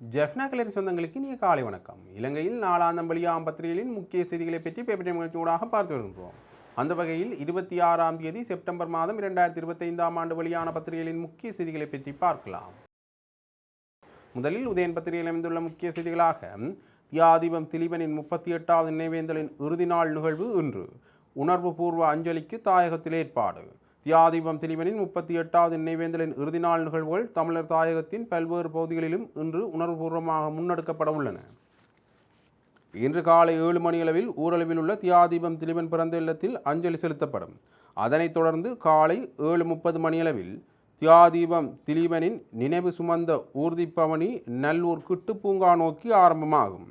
ஜெஃப்னா கலரி சொந்தங்களுக்கு இனிய காலை வணக்கம். இலங்கையில் நாலாந்தம் வழியாம் பத்திரிகைகளின் முக்கிய செய்திகளை பற்றி பேப்பர் நிகழ்ச்சியூடாக பார்த்து வருகின்றோம். அந்த வகையில் இருபத்தி ஆறாம் தேதி செப்டம்பர் மாதம் இரண்டாயிரத்தி இருபத்தைந்தாம் ஆண்டு வெளியான பத்திரிகைகளின் முக்கிய செய்திகளை பற்றி பார்க்கலாம். முதலில் உதயன் பத்திரிகையில் அமைந்துள்ள முக்கிய செய்திகளாக தியாதீபம் திலீபனின் முப்பத்தி எட்டாவது நினைவேந்தலின் இறுதி நாள் நிகழ்வு இன்று. உணர்வுபூர்வ அஞ்சலிக்கு தாயகத்தில் ஏற்பாடு. தியாதீபம் திலீபனின் முப்பத்தி எட்டாவது நினைவேந்தலின் இறுதி நாள் நிகழ்வுகள் தமிழர் தாயகத்தின் பல்வேறு பகுதிகளிலும் இன்று உணர்வுபூர்வமாக முன்னெடுக்கப்பட உள்ளன. இன்று காலை ஏழு மணியளவில் ஊரளவில் உள்ள தியாதீபம் திலீபன் பிறந்த இல்லத்தில் அஞ்சலி செலுத்தப்படும். அதனைத் தொடர்ந்து காலை ஏழு முப்பது மணியளவில் தியாதீபம் திலீபனின் நினைவு சுமந்த ஊர்திப்பவனி நல்லூர் கிட்டுப்பூங்கா நோக்கி ஆரம்பமாகும்.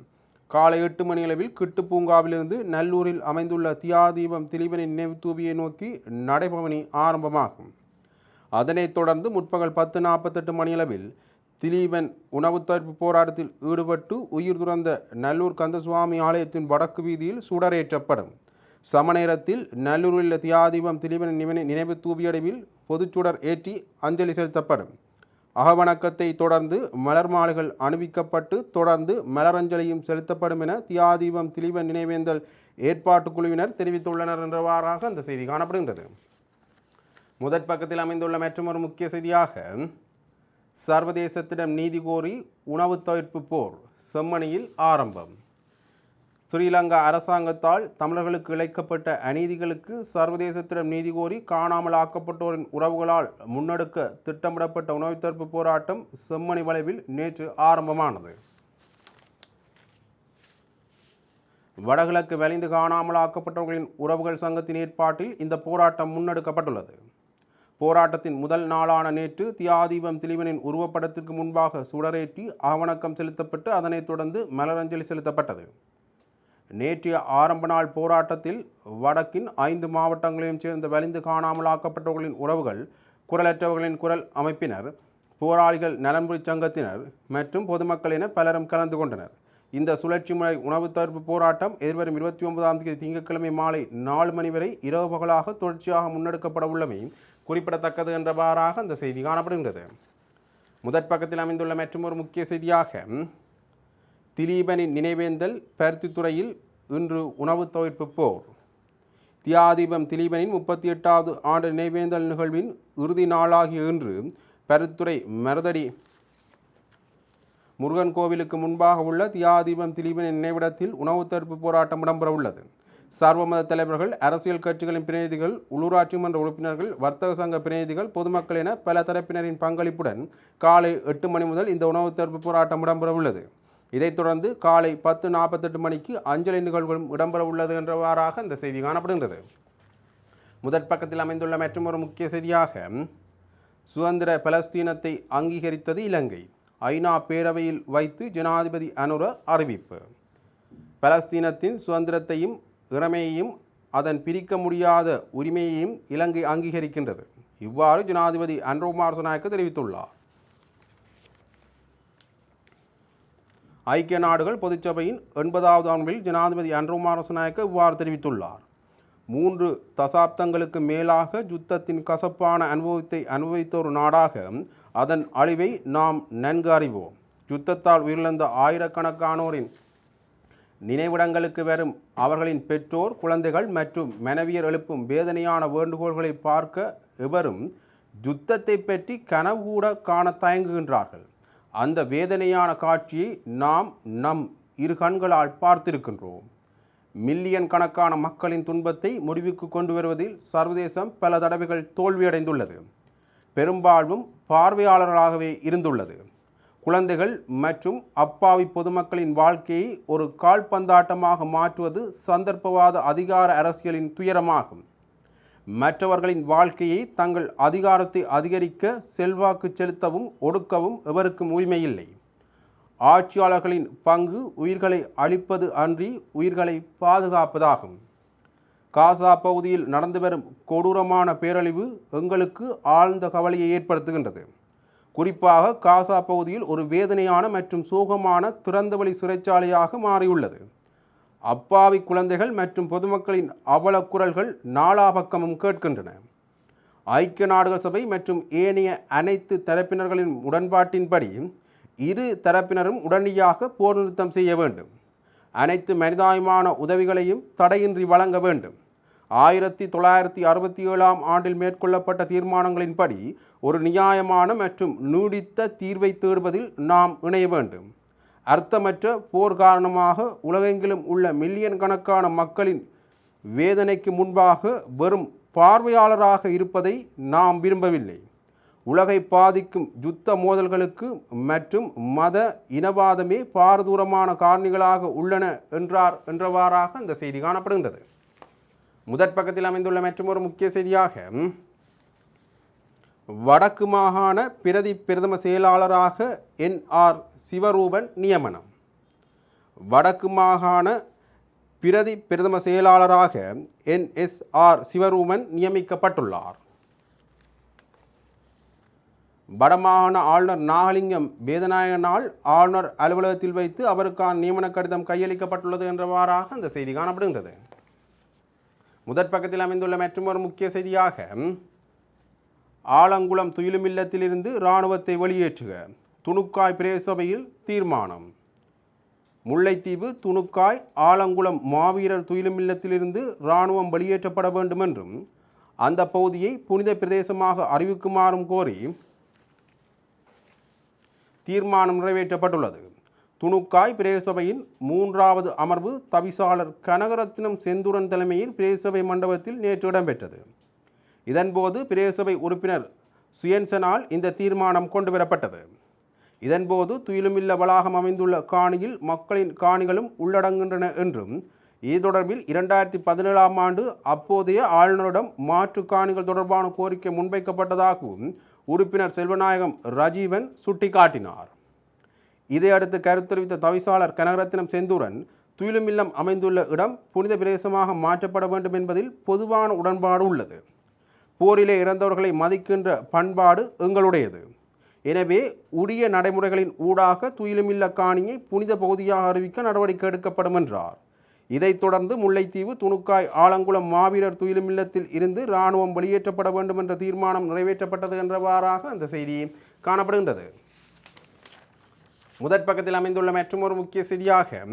காலை எட்டு மணியளவில் கிட்டுப்பூங்காவிலிருந்து நல்லூரில் அமைந்துள்ள தியாதீபம் திலீபனின் நினைவு நோக்கி நடைபவனி ஆரம்பமாகும். அதனைத் தொடர்ந்து முற்பகல் பத்து நாற்பத்தெட்டு மணியளவில் திலீபன் உணவு தடுப்பு போராட்டத்தில் ஈடுபட்டு உயிர் துறந்த நல்லூர் கந்தசுவாமி ஆலயத்தின் வடக்கு வீதியில் சுடரேற்றப்படும். சமநேரத்தில் நல்லூரில் உள்ள தியாதீபம் திலீபன் நினைவு நினைவு தூபியடைவில் பொதுச்சுடர் ஏற்றி அஞ்சலி செலுத்தப்படும். அகவணக்கத்தை தொடர்ந்து மலர் மாலைகள் அணிவிக்கப்பட்டு தொடர்ந்து மலரஞ்சலியும் செலுத்தப்படும் என தியாதீபம் திலீப நினைவேந்தல் ஏற்பாட்டுக் குழுவினர் தெரிவித்துள்ளனர் என்றவாறாக அந்த செய்தி காணப்படுகின்றது. முதற் பக்கத்தில் அமைந்துள்ள மற்றொரு முக்கிய செய்தியாக சர்வதேசத்திடம் நீதி கோரி உணவு தவிர்ப்பு போர் செம்மணியில் ஆரம்பம். ஸ்ரீலங்கா அரசாங்கத்தால் தமிழர்களுக்கு இழைக்கப்பட்ட அநீதிகளுக்கு சர்வதேசத்திடம் நீதி கோரி காணாமல் ஆக்கப்பட்டோரின் உறவுகளால் முன்னெடுக்க திட்டமிடப்பட்ட உணவு தடுப்பு போராட்டம் செம்மணி வளைவில் நேற்று ஆரம்பமானது. வடகிழக்கு வலிந்து காணாமல் ஆக்கப்பட்டவர்களின் உறவுகள் சங்கத்தின் ஏற்பாட்டில் இந்த போராட்டம் முன்னெடுக்கப்பட்டுள்ளது. போராட்டத்தின் முதல் நாளான நேற்று தியாதீபம் திலீபனின் உருவப்படத்திற்கு முன்பாக சுடரேற்றி ஆவணக்கம் செலுத்தப்பட்டு அதனைத் தொடர்ந்து மலரஞ்சலி செலுத்தப்பட்டது. நேற்றைய ஆரம்ப நாள் போராட்டத்தில் வடக்கின் ஐந்து மாவட்டங்களையும் சேர்ந்த வலிந்து காணாமல் ஆக்கப்பட்டவர்களின் உறவுகள் குரலற்றவர்களின் குரல் அமைப்பினர் போராளிகள் நலன்புரி சங்கத்தினர் மற்றும் பொதுமக்கள் என பலரும் கலந்து கொண்டனர். இந்த சுழற்சி முறை உணவு தடுப்பு போராட்டம் எதிர்வரும் இருபத்தி ஒன்பதாம் தேதி திங்கட்கிழமை மாலை நாலு மணி வரை இரவு பகலாக தொடர்ச்சியாக முன்னெடுக்கப்பட உள்ளமை குறிப்பிடத்தக்கது என்றவாறாக அந்த செய்தி காணப்படுகின்றது. முதற் பக்கத்தில் அமைந்துள்ள மற்றொரு முக்கிய செய்தியாக திலீபனின் நினைவேந்தல் பருத்தித்துறையில் இன்று உணவு தவிர்ப்பு போர். தியாதீபம் திலீபனின் முப்பத்தி எட்டாவது ஆண்டு நினைவேந்தல் நிகழ்வின் இறுதி நாளாகிய இன்று பருத்துறை மருதடி முருகன் கோவிலுக்கு முன்பாக உள்ள தியாதீபம் திலீபனின் நினைவிடத்தில் உணவு தடுப்பு போராட்டம் இடம்பெற உள்ளது. சர்வமத தலைவர்கள் அரசியல் கட்சிகளின் பிரதிநிதிகள் உள்ளூராட்சி மன்ற உறுப்பினர்கள் வர்த்தக சங்க பிரதிநிதிகள் பொதுமக்கள் என பல தரப்பினரின் பங்களிப்புடன் காலை எட்டு மணி முதல் இந்த உணவு தடுப்பு போராட்டம் இடம்பெற உள்ளது. இதைத் தொடர்ந்து காலை பத்து நாற்பத்தெட்டு மணிக்கு அஞ்சலி நிகழ்வுகளும் இடம்பெற உள்ளது என்றவாறாக இந்த செய்தி காணப்படுகின்றது. முதற் பக்கத்தில் அமைந்துள்ள மற்றொரு முக்கிய செய்தியாக சுதந்திர பலஸ்தீனத்தை அங்கீகரித்தது இலங்கை. ஐநா பேரவையில் வைத்து ஜனாதிபதி அனுர அறிவிப்பு. பலஸ்தீனத்தின் சுதந்திரத்தையும் இறமையையும் அதன் பிரிக்க முடியாத உரிமையையும் இலங்கை அங்கீகரிக்கின்றது. இவ்வாறு ஜனாதிபதி அன்ரோமார் நாயக்க தெரிவித்துள்ளார். ஐக்கிய நாடுகள் பொதுச்சபையின் எண்பதாவது ஆண்டில் ஜனாதிபதி அன்ரோமார் மாரசநாயக்க இவ்வாறு தெரிவித்துள்ளார். மூன்று தசாப்தங்களுக்கு மேலாக யுத்தத்தின் கசப்பான அனுபவத்தை அனுபவித்த ஒரு நாடாக அதன் அழிவை நாம் நன்கு அறிவோம். யுத்தத்தால் உயிரிழந்த ஆயிரக்கணக்கானோரின் நினைவிடங்களுக்கு வரும் அவர்களின் பெற்றோர் குழந்தைகள் மற்றும் மனைவியர் எழுப்பும் வேதனையான வேண்டுகோள்களை பார்க்க எவரும் யுத்தத்தை பற்றி கனவு கூட காண தயங்குகின்றார்கள். அந்த வேதனையான காட்சியை நாம் நம் இரு கண்களால் பார்த்திருக்கின்றோம். மில்லியன் கணக்கான மக்களின் துன்பத்தை முடிவுக்கு கொண்டு வருவதில் சர்வதேசம் பல தடவைகள் தோல்வியடைந்துள்ளது. பெரும்பாலும் பார்வையாளர்களாகவே இருந்துள்ளது. குழந்தைகள் மற்றும் அப்பாவி பொதுமக்களின் வாழ்க்கையை ஒரு கால்பந்தாட்டமாக மாற்றுவது சந்தர்ப்பவாத அதிகார அரசியலின் துயரமாகும். மற்றவர்களின் வாழ்க்கையை தங்கள் அதிகாரத்தை அதிகரிக்க செல்வாக்கு செலுத்தவும் ஒடுக்கவும் எவருக்கும் உரிமையில்லை. ஆட்சியாளர்களின் பங்கு உயிர்களை அழிப்பது அன்றி உயிர்களை பாதுகாப்பதாகும். காசா பகுதியில் நடந்து வரும் கொடூரமான பேரழிவு எங்களுக்கு ஆழ்ந்த கவலையை ஏற்படுத்துகின்றது. குறிப்பாக காசா பகுதியில் ஒரு வேதனையான மற்றும் சோகமான திறந்தவெளி சிறைச்சாலையாக மாறியுள்ளது. அப்பாவி குழந்தைகள் மற்றும் பொதுமக்களின் அவல குரல்கள் நாலா பக்கமும் கேட்கின்றன. ஐக்கிய நாடுகள் சபை மற்றும் ஏனைய அனைத்து தரப்பினர்களின் உடன்பாட்டின்படி இரு தரப்பினரும் உடனடியாக போர் நிறுத்தம் செய்ய வேண்டும். அனைத்து மனிதாயமான உதவிகளையும் தடையின்றி வழங்க வேண்டும். ஆயிரத்தி தொள்ளாயிரத்தி அறுபத்தி ஏழாம் ஆண்டில் மேற்கொள்ளப்பட்ட தீர்மானங்களின்படி ஒரு நியாயமான மற்றும் நீடித்த தீர்வை தேடுவதில் நாம் இணைய வேண்டும். அர்த்தமற்ற போர் காரணமாக உலகெங்கிலும் உள்ள மில்லியன் கணக்கான மக்களின் வேதனைக்கு முன்பாக வெறும் பார்வையாளராக இருப்பதை நாம் விரும்பவில்லை. உலகை பாதிக்கும் யுத்த மோதல்களுக்கு மற்றும் மத இனவாதமே பாரதூரமான காரணிகளாக உள்ளன என்றார் என்றவாறாக இந்த செய்தி காணப்படுகின்றது. முதற் பக்கத்தில் அமைந்துள்ள மற்றொரு முக்கிய செய்தியாக வடக்கு மாகாண பிரதி பிரதம செயலாளராக என்ஆர் சிவரூபன் நியமனம். வடக்கு மாகாண பிரதி பிரதம செயலாளராக என்எஸ்ஆர் சிவரூபன் நியமிக்கப்பட்டுள்ளார். வடமாகாண ஆளுநர் நாகலிங்கம் வேதநாயகனால் ஆளுநர் அலுவலகத்தில் வைத்து அவருக்கான நியமன கடிதம் கையளிக்கப்பட்டுள்ளது என்றவாறாக அந்த செய்தி காணப்படுகின்றது. முதற் பக்கத்தில் அமைந்துள்ள மற்றொரு முக்கிய செய்தியாக ஆலங்குளம் துயிலுமில்லத்திலிருந்து இராணுவத்தை வெளியேற்றுக. துணுக்காய் பிரேசபையில் தீர்மானம். முல்லைத்தீவு துணுக்காய் ஆலங்குளம் மாவீரர் துயிலுமில்லத்திலிருந்து இராணுவம் வெளியேற்றப்பட வேண்டும் என்றும் அந்த பகுதியை புனித பிரதேசமாக அறிவிக்குமாறும் கோரி தீர்மானம் நிறைவேற்றப்பட்டுள்ளது. துணுக்காய் பிரேசபையின் மூன்றாவது அமர்வு தவிசாளர் கனகரத்னம் செந்துரன் தலைமையில் பிரேசபை மண்டபத்தில் நேற்று இடம்பெற்றது. இதன்போது பிரேசபை உறுப்பினர் சுயன்சனால் இந்த தீர்மானம் கொண்டு வரப்பட்டது இதன்போது துயிலுமில்ல வளாகம் அமைந்துள்ள காணியில் மக்களின் காணிகளும் உள்ளடங்குகின்றன என்றும் இது தொடர்பில் இரண்டாயிரத்தி பதினேழாம் ஆண்டு அப்போதைய ஆளுநரிடம் மாற்று காணிகள் தொடர்பான கோரிக்கை முன்வைக்கப்பட்டதாகவும் உறுப்பினர் செல்வநாயகம் ரஜீவன் சுட்டிக்காட்டினார். இதையடுத்து கருத்து தெரிவித்த தவிசாளர் கனகரத்னம் செந்தூரன் துயிலுமில்லம் அமைந்துள்ள இடம் புனித பிரதேசமாக மாற்றப்பட வேண்டும் என்பதில் பொதுவான உடன்பாடு உள்ளது. போரிலே இறந்தவர்களை மதிக்கின்ற பண்பாடு எங்களுடையது. எனவே உரிய நடைமுறைகளின் ஊடாக துயிலுமில்ல காணியை புனித பகுதியாக அறிவிக்க நடவடிக்கை எடுக்கப்படும் என்றார். இதைத் தொடர்ந்து முல்லைத்தீவு துணுக்காய் ஆலங்குளம் மாவீரர் துயிலுமில்லத்தில் இருந்து இராணுவம் வெளியேற்றப்பட வேண்டும் என்ற தீர்மானம் நிறைவேற்றப்பட்டது என்றவாறாக அந்த செய்தி காணப்படுகின்றது. முதற் பக்கத்தில் அமைந்துள்ள மற்றொரு முக்கிய செய்தியாக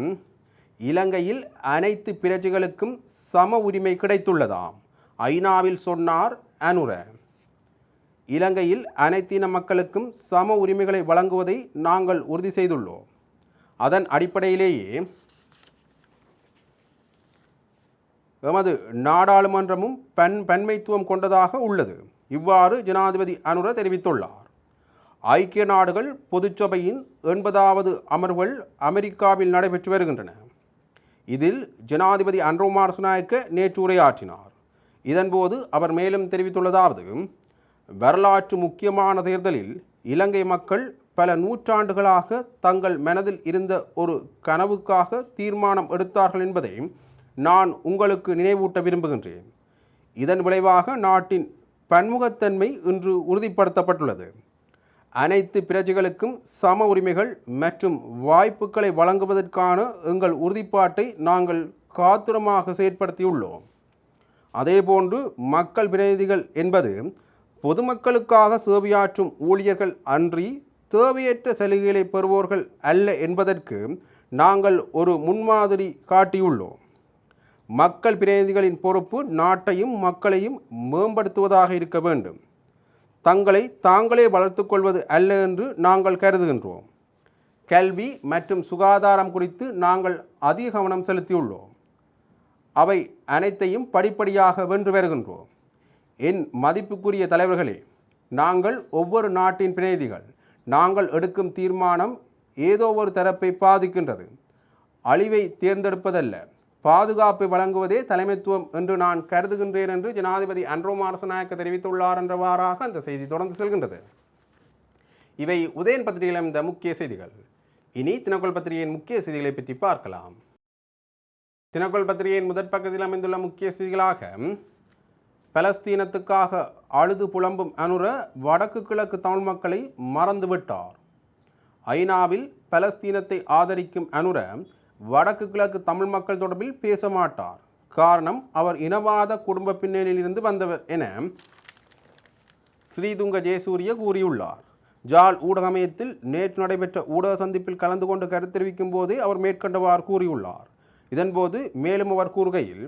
இலங்கையில் அனைத்து பிரஜைகளுக்கும் சம உரிமை கிடைத்துள்ளதாம். ஐநாவில் சொன்னார் அனுர. இலங்கையில் அனைத்தின மக்களுக்கும் சம உரிமைகளை வழங்குவதை நாங்கள் உறுதி செய்துள்ளோம். அதன் அடிப்படையிலேயே எமது நாடாளுமன்றமும் பெண் பெண்மைத்துவம் கொண்டதாக உள்ளது. இவ்வாறு ஜனாதிபதி அனுர தெரிவித்துள்ளார். ஐக்கிய நாடுகள் பொதுச்சபையின் எண்பதாவது அமர்வுகள் அமெரிக்காவில் நடைபெற்று வருகின்றன. இதில் ஜனாதிபதி அன்ரோமார் சுநாயக்க நேற்று உரையாற்றினார். இதன்போது அவர் மேலும் தெரிவித்துள்ளதாவது வரலாற்று முக்கியமான தேர்தலில் இலங்கை மக்கள் பல நூற்றாண்டுகளாக தங்கள் மனதில் இருந்த ஒரு கனவுக்காக தீர்மானம் எடுத்தார்கள் என்பதை நான் உங்களுக்கு நினைவூட்ட விரும்புகின்றேன். இதன் விளைவாக நாட்டின் பன்முகத்தன்மை இன்று உறுதிப்படுத்தப்பட்டுள்ளது. அனைத்து பிரஜைகளுக்கும் சம உரிமைகள் மற்றும் வாய்ப்புகளை வழங்குவதற்கான எங்கள் உறுதிப்பாட்டை நாங்கள் காத்திரமாக செயற்படுத்தியுள்ளோம். அதேபோன்று மக்கள் பிரதிநிதிகள் என்பது பொதுமக்களுக்காக சேவையாற்றும் ஊழியர்கள் அன்றி தேவையற்ற சலுகைகளை பெறுவோர்கள் அல்ல என்பதற்கு நாங்கள் ஒரு முன்மாதிரி காட்டியுள்ளோம். மக்கள் பிரதிநிதிகளின் பொறுப்பு நாட்டையும் மக்களையும் மேம்படுத்துவதாக இருக்க வேண்டும். தங்களை தாங்களே வளர்த்துக்கொள்வது அல்ல என்று நாங்கள் கருதுகின்றோம். கல்வி மற்றும் சுகாதாரம் குறித்து நாங்கள் அதிக கவனம் செலுத்தியுள்ளோம். அவை அனைத்தையும் படிப்படியாக வென்று வருகின்றோம். என் மதிப்புக்குரிய தலைவர்களே நாங்கள் ஒவ்வொரு நாட்டின் பிரதிநிதிகள் நாங்கள் எடுக்கும் தீர்மானம் ஏதோ ஒரு தரப்பை பாதிக்கின்றது. அழிவை தேர்ந்தெடுப்பதல்ல பாதுகாப்பை வழங்குவதே தலைமைத்துவம் என்று நான் கருதுகின்றேன் என்று ஜனாதிபதி அன்ரோ மாரசநாயக்க தெரிவித்துள்ளார் என்றவாறாக அந்த செய்தி தொடர்ந்து செல்கின்றது. இவை உதயன் பத்திரிகையில் இந்த முக்கிய செய்திகள். இனி தினக்குள் பத்திரிகையின் முக்கிய செய்திகளை பற்றி பார்க்கலாம். தினக்கோள் பத்திரிகையின் முதற் பக்கத்தில் அமைந்துள்ள முக்கிய செய்திகளாக பலஸ்தீனத்துக்காக அழுது புலம்பும் அனுர வடக்கு கிழக்கு தமிழ் மக்களை மறந்துவிட்டார். ஐநாவில் பலஸ்தீனத்தை ஆதரிக்கும் அனுர வடக்கு கிழக்கு தமிழ் மக்கள் தொடர்பில் பேச மாட்டார். காரணம் அவர் இனவாத குடும்ப பின்னணியிலிருந்து வந்தவர் என ஸ்ரீதுங்க ஜெயசூரிய கூறியுள்ளார். ஜால் ஊடகமயத்தில் நேற்று நடைபெற்ற ஊடக சந்திப்பில் கலந்து கொண்டு கருத்து தெரிவிக்கும் போதே அவர் மேற்கண்டவாறு கூறியுள்ளார். இதன்போது மேலும் அவர் கூறுகையில்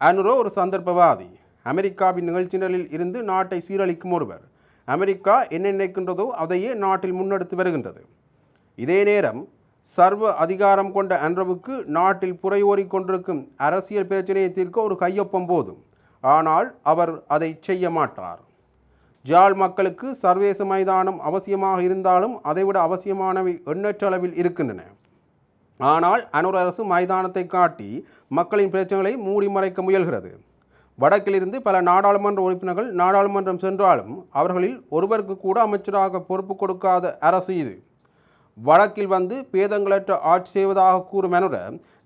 அனுரோ ஒரு சந்தர்ப்பவாதி. அமெரிக்காவின் நிகழ்ச்சிகளில் இருந்து நாட்டை சீரழிக்கும் ஒருவர். அமெரிக்கா என்ன நினைக்கின்றதோ அதையே நாட்டில் முன்னெடுத்து வருகின்றது. இதே நேரம் சர்வ அதிகாரம் கொண்ட அன்றவுக்கு நாட்டில் புறையோறிக் கொண்டிருக்கும் அரசியல் பிரச்சனையை தீர்க்க ஒரு கையொப்பம் போதும். ஆனால் அவர் அதை செய்ய மாட்டார். ஜாழ் மக்களுக்கு சர்வேச மைதானம் அவசியமாக இருந்தாலும் அதைவிட அவசியமானவை எண்ணற்ற அளவில் இருக்கின்றன. ஆனால் அனூர் அரசு மைதானத்தை காட்டி மக்களின் பிரச்சனைகளை மூடி மறைக்க முயல்கிறது. வடக்கிலிருந்து பல நாடாளுமன்ற உறுப்பினர்கள் நாடாளுமன்றம் சென்றாலும் அவர்களில் ஒருவருக்கு கூட அமைச்சராக பொறுப்பு கொடுக்காத அரசு இது. வடக்கில் வந்து பேதங்களற்ற ஆட்சி செய்வதாக கூறும் அனுர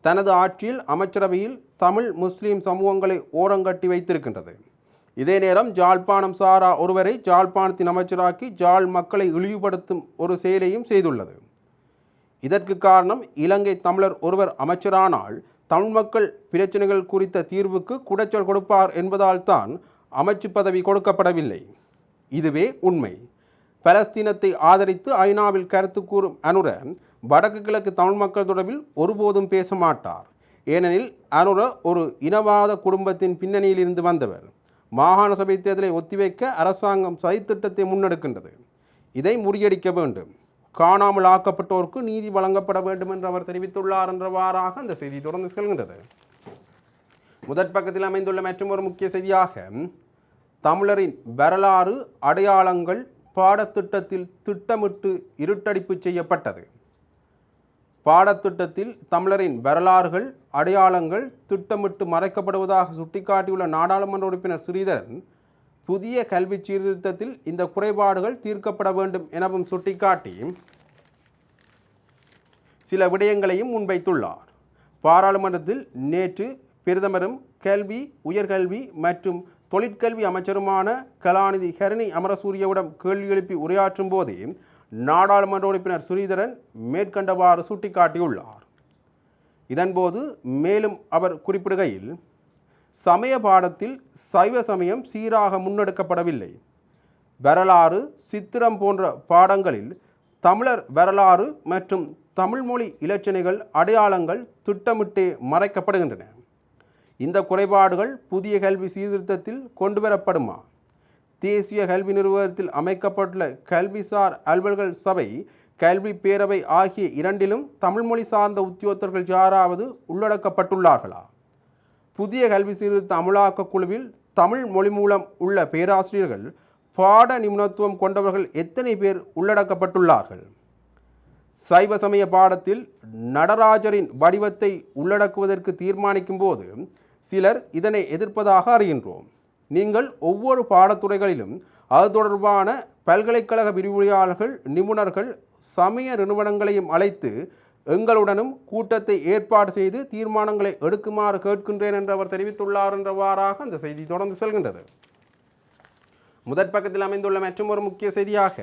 தனது ஆட்சியில் அமைச்சரவையில் தமிழ் முஸ்லீம் சமூகங்களை ஓரங்கட்டி வைத்திருக்கின்றது. இதே நேரம் ஜாழ்ப்பாணம் சாரா ஒருவரை ஜாழ்ப்பாணத்தின் அமைச்சராக்கி ஜாழ் மக்களை இழிவுபடுத்தும் ஒரு செயலையும் செய்துள்ளது. இதற்கு காரணம் இலங்கை தமிழர் ஒருவர் அமைச்சரானால் தமிழ் மக்கள் பிரச்சனைகள் குறித்த தீர்வுக்கு குடைச்சல் கொடுப்பார் என்பதால் தான் அமைச்சு பதவி கொடுக்கப்படவில்லை. இதுவே உண்மை. பலஸ்தீனத்தை ஆதரித்து ஐநாவில் கருத்து கூறும் அனுர வடக்கு கிழக்கு தமிழ் மக்கள் தொடர்பில் ஒருபோதும் பேச மாட்டார். ஏனெனில் அனுர ஒரு இனவாத குடும்பத்தின் பின்னணியில் இருந்து வந்தவர். மாகாண சபை தேர்தலை ஒத்திவைக்க அரசாங்கம் சதித்திட்டத்தை முன்னெடுக்கின்றது. இதை முறியடிக்க வேண்டும். காணாமல் ஆக்கப்பட்டோருக்கு நீதி வழங்கப்பட வேண்டும் என்று அவர் தெரிவித்துள்ளார் என்றவாறாக அந்த செய்தி தொடர்ந்து செல்கின்றது. முதற் பக்கத்தில் அமைந்துள்ள மற்றொரு முக்கிய செய்தியாக தமிழரின் வரலாறு அடையாளங்கள் பாடத்திட்டத்தில் திட்டமிட்டு இருட்டடிப்பு செய்யப்பட்டது. பாடத்திட்டத்தில் தமிழரின் வரலாறுகள் அடையாளங்கள் திட்டமிட்டு மறைக்கப்படுவதாக சுட்டிக்காட்டியுள்ள நாடாளுமன்ற உறுப்பினர் ஸ்ரீதரன் புதிய கல்வி சீர்திருத்தத்தில் இந்த குறைபாடுகள் தீர்க்கப்பட வேண்டும் எனவும் சுட்டிக்காட்டி சில விடயங்களையும் முன்வைத்துள்ளார். பாராளுமன்றத்தில் நேற்று பிரதமரும் கல்வி உயர்கல்வி மற்றும் தொழிற்கல்வி அமைச்சருமான கலாநிதி ஹரணி அமரசூரியவிடம் கேள்வி எழுப்பி உரையாற்றும் போதே நாடாளுமன்ற உறுப்பினர் ஸ்ரீதரன் மேற்கண்டவாறு சுட்டிக்காட்டியுள்ளார். இதன்போது மேலும் அவர் குறிப்பிடுகையில் சமய பாடத்தில் சைவ சமயம் சீராக முன்னெடுக்கப்படவில்லை. வரலாறு சித்திரம் போன்ற பாடங்களில் தமிழர் வரலாறு மற்றும் தமிழ்மொழி இலச்சினைகள் அடையாளங்கள் திட்டமிட்டே மறைக்கப்படுகின்றன. இந்த குறைபாடுகள் புதிய கல்வி சீர்திருத்தத்தில் கொண்டுவரப்படுமா? தேசிய கல்வி நிறுவனத்தில் அமைக்கப்பட்டுள்ள கல்விசார் அலுவல்கள் சபை கல்வி பேரவை ஆகிய இரண்டிலும் தமிழ்மொழி சார்ந்த உத்தியோகத்தர்கள் யாராவது உள்ளடக்கப்பட்டுள்ளார்களா? புதிய கல்வி சீர்திருத்த அமலாக்க குழுவில் தமிழ் மொழி மூலம் உள்ள பேராசிரியர்கள் பாட நிபுணத்துவம் கொண்டவர்கள் எத்தனை பேர் உள்ளடக்கப்பட்டுள்ளார்கள்? சைவ சமய பாடத்தில் நடராஜரின் வடிவத்தை உள்ளடக்குவதற்கு தீர்மானிக்கும் போது சிலர் இதனை எதிர்ப்பதாக அறிகின்றோம். நீங்கள் ஒவ்வொரு பாடத்துறைகளிலும் அது தொடர்பான பல்கலைக்கழக விரிவுரையாளர்கள் நிபுணர்கள் சமய நிறுவனங்களையும் அழைத்து எங்களுடனும் கூட்டத்தை ஏற்பாடு செய்து தீர்மானங்களை எடுக்குமாறு கேட்கின்றேன் என்று அவர் தெரிவித்துள்ளார் என்றவாறாக அந்த செய்தி தொடர்ந்து செல்கின்றது. முதற் பக்கத்தில் அமைந்துள்ள மற்றும் ஒரு முக்கிய செய்தியாக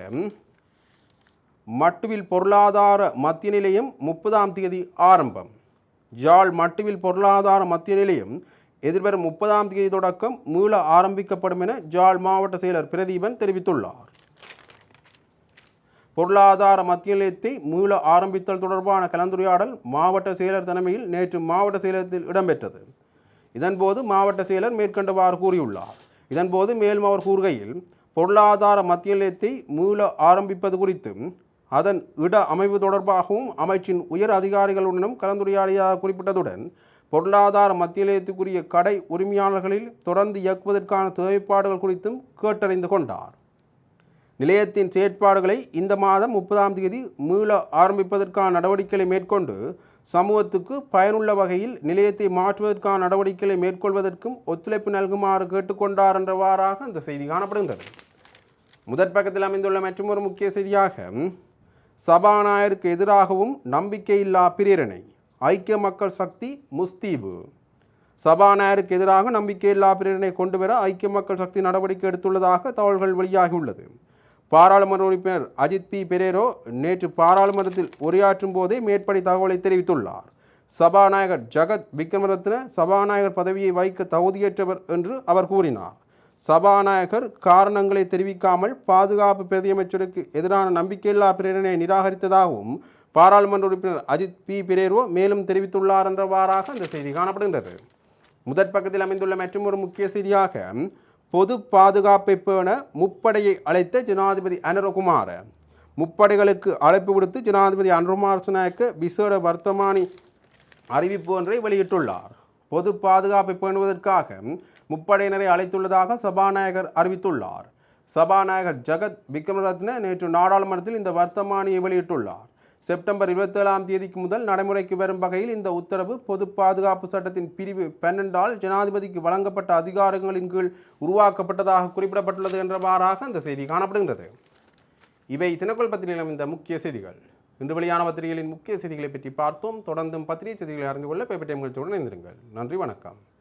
மட்டுவில் பொருளாதார மத்திய நிலையம் முப்பதாம் தேதி ஆரம்பம். ஜாழ் மட்டுவில் பொருளாதார மத்திய நிலையம் எதிர்வரும் முப்பதாம் தேதி தொடக்கம் மீள ஆரம்பிக்கப்படும் என ஜாழ் மாவட்ட செயலர் பிரதீபன் தெரிவித்துள்ளார். பொருளாதார மத்தியநிலையத்தை மீள ஆரம்பித்தல் தொடர்பான கலந்துரையாடல் மாவட்ட செயலர் தலைமையில் நேற்று மாவட்ட செயலகத்தில் இடம்பெற்றது. இதன்போது மாவட்ட செயலர் மேற்கண்டவாறு கூறியுள்ளார். இதன்போது மேலும் அவர் கூறுகையில் பொருளாதார மத்திய நிலையத்தை மீள ஆரம்பிப்பது குறித்தும் அதன் இட அமைவு தொடர்பாகவும் அமைச்சின் உயர் அதிகாரிகளுடனும் கலந்துரையாடியதாக குறிப்பிட்டதுடன் பொருளாதார மத்திய நிலையத்துக்குரிய கடை உரிமையாளர்களில் தொடர்ந்து இயக்குவதற்கான தேவைப்பாடுகள் குறித்தும் கேட்டறிந்து கொண்டார். நிலையத்தின் செயற்பாடுகளை இந்த மாதம் முப்பதாம் தேதி மீள ஆரம்பிப்பதற்கான நடவடிக்கைகளை மேற்கொண்டு சமூகத்துக்கு பயனுள்ள வகையில் நிலையத்தை மாற்றுவதற்கான நடவடிக்கைகளை மேற்கொள்வதற்கும் ஒத்துழைப்பு நல்குமாறு கேட்டுக்கொண்டார் என்றவாறாக அந்த செய்தி காணப்படுகின்றது. முதற் பக்கத்தில் அமைந்துள்ள மற்றொரு முக்கிய செய்தியாக சபாநாயகருக்கு எதிராகவும் நம்பிக்கையில்லா பிரேரணை ஐக்கிய மக்கள் சக்தி முஸ்தீபு. சபாநாயகருக்கு எதிராக நம்பிக்கையில்லா பிரேரணை கொண்டு வர ஐக்கிய மக்கள் சக்தி நடவடிக்கை எடுத்துள்ளதாக தகவல்கள் வெளியாகியுள்ளது. பாராளுமன்ற உறுப்பினர் அஜித் பி. பெரேரோ நேற்று பாராளுமன்றத்தில் உரையாற்றும் போதே மேற்படி தகவலை தெரிவித்துள்ளார். சபாநாயகர் ஜகத் விக்ரமரத்ன சபாநாயகர் பதவியை வைக்க தகுதியற்றவர் என்று அவர் கூறினார். சபாநாயகர் காரணங்களை தெரிவிக்காமல் பாதுகாப்பு பிரதியமைச்சருக்கு எதிரான நம்பிக்கையில்லா பிரேரணையை நிராகரித்ததாகவும் பாராளுமன்ற உறுப்பினர் அஜித் பி. பிரேரோ மேலும் தெரிவித்துள்ளார் என்றவாறாக அந்த செய்தி காணப்படுகின்றது. முதற் பக்கத்தில் அமைந்துள்ள மற்றும் ஒரு முக்கிய செய்தியாக பொது பாதுகாப்பை பேண முப்படையை அழைத்த ஜனாதிபதி அனுரகுமார. முப்படைகளுக்கு அழைப்பு விடுத்து ஜனாதிபதி அனுகுமார் சுனாக்கு விசேட வர்த்தமானி அறிவிப்பு ஒன்றை வெளியிட்டுள்ளார். பொது பாதுகாப்பை பேணுவதற்காக முப்படையினரை அழைத்துள்ளதாக சபாநாயகர் அறிவித்துள்ளார். சபாநாயகர் ஜெகத் விக்ரமரத்ன நேற்று நாடாளுமன்றத்தில் இந்த வர்த்தமானியை வெளியிட்டுள்ளார். செப்டம்பர் இருபத்தேழாம் தேதிக்கு முதல் நடைமுறைக்கு வரும் வகையில் இந்த உத்தரவு பொது பாதுகாப்பு சட்டத்தின் பிரிவு பன்னெண்டால் ஜனாதிபதிக்கு வழங்கப்பட்ட அதிகாரங்களின் கீழ் உருவாக்கப்பட்டதாக குறிப்பிடப்பட்டுள்ளது என்றவாறாக அந்த செய்தி காணப்படுகின்றது. இவை தினக்குள் பத்திரிகையிலும் இந்த முக்கிய செய்திகள். இன்று வெளியான பத்திரிகைகளின் முக்கிய செய்திகளை பற்றி பார்த்தோம். தொடர்ந்தும் பத்திரிகை செய்திகளை அறிந்து கொள்ள பேப்பர் நிகழ்ச்சியுடன் இணைந்திருங்கள். நன்றி வணக்கம்.